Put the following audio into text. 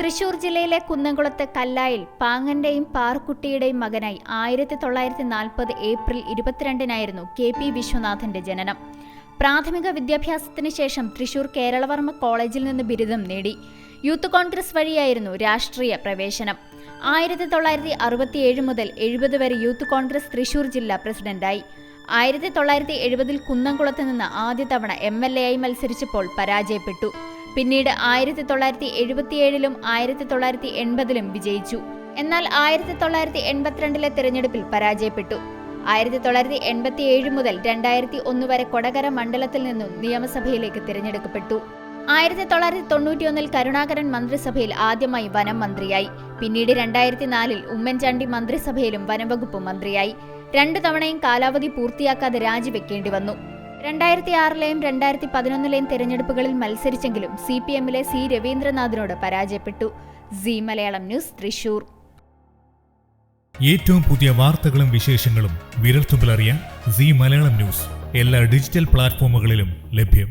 തൃശൂർ ജില്ലയിലെ കുന്നംകുളത്ത് കല്ലായിൽ പാങ്ങന്റെയും പാർക്കുട്ടിയുടെയും മകനായി ആയിരത്തി തൊള്ളായിരത്തി നാൽപ്പത് ഏപ്രിൽ ഇരുപത്തിരണ്ടിനായിരുന്നു കെ പി വിശ്വനാഥന്റെ ജനനം. പ്രാഥമിക വിദ്യാഭ്യാസത്തിന് ശേഷം തൃശൂർ കേരളവർമ്മ കോളേജിൽ നിന്ന് ബിരുദം നേടി. യൂത്ത് കോൺഗ്രസ് വഴിയായിരുന്നു രാഷ്ട്രീയ പ്രവേശനം. ആയിരത്തി തൊള്ളായിരത്തി അറുപത്തിയേഴ് മുതൽ എഴുപത് വരെ യൂത്ത് കോൺഗ്രസ് തൃശൂർ ജില്ലാ പ്രസിഡന്റായി. ആയിരത്തി തൊള്ളായിരത്തി എഴുപതിൽ കുന്നംകുളത്ത് നിന്ന് ആദ്യ തവണ എം എൽ എ ആയി മത്സരിച്ചപ്പോൾ പരാജയപ്പെട്ടു. പിന്നീട് ആയിരത്തി തൊള്ളായിരത്തി എഴുപത്തിയേഴിലും ആയിരത്തി തൊള്ളായിരത്തി എൺപതിലും വിജയിച്ചു. എന്നാൽ ആയിരത്തി തൊള്ളായിരത്തി എൺപത്തിരണ്ടിലെ തിരഞ്ഞെടുപ്പിൽ പരാജയപ്പെട്ടു. ആയിരത്തി തൊള്ളായിരത്തി എൺപത്തി ഏഴ് മുതൽ രണ്ടായിരത്തി ഒന്ന് വരെ കൊടകര മണ്ഡലത്തിൽ നിന്നും നിയമസഭയിലേക്ക് തിരഞ്ഞെടുക്കപ്പെട്ടു. ആയിരത്തി തൊള്ളായിരത്തി തൊണ്ണൂറ്റിയൊന്നിൽ കരുണാകരൻ മന്ത്രിസഭയിൽ ആദ്യമായി വനം മന്ത്രിയായി. പിന്നീട് രണ്ടായിരത്തി നാലിൽ ഉമ്മൻചാണ്ടി മന്ത്രിസഭയിലും വനംവകുപ്പ് മന്ത്രിയായി. രണ്ടു തവണയും കാലാവധി പൂർത്തിയാക്കാതെ രാജിവെക്കേണ്ടി വന്നു. രണ്ടായിരത്തി ആറിലെയും രണ്ടായിരത്തി പതിനൊന്നിലെയും തെരഞ്ഞെടുപ്പുകളിൽ മത്സരിച്ചെങ്കിലും സി പി എമ്മിലെ സി രവീന്ദ്രനാഥിനോട് പരാജയപ്പെട്ടു. C Malayalam news Thrissur. ഏറ്റവും പുതിയ വാർത്തകളും വിശേഷങ്ങളും വിരൽത്തുമ്പിലറിയാൻ സി മലയാളം ന്യൂസ് എല്ലാ ഡിജിറ്റൽ പ്ലാറ്റ്ഫോമുകളിലും ലഭ്യം.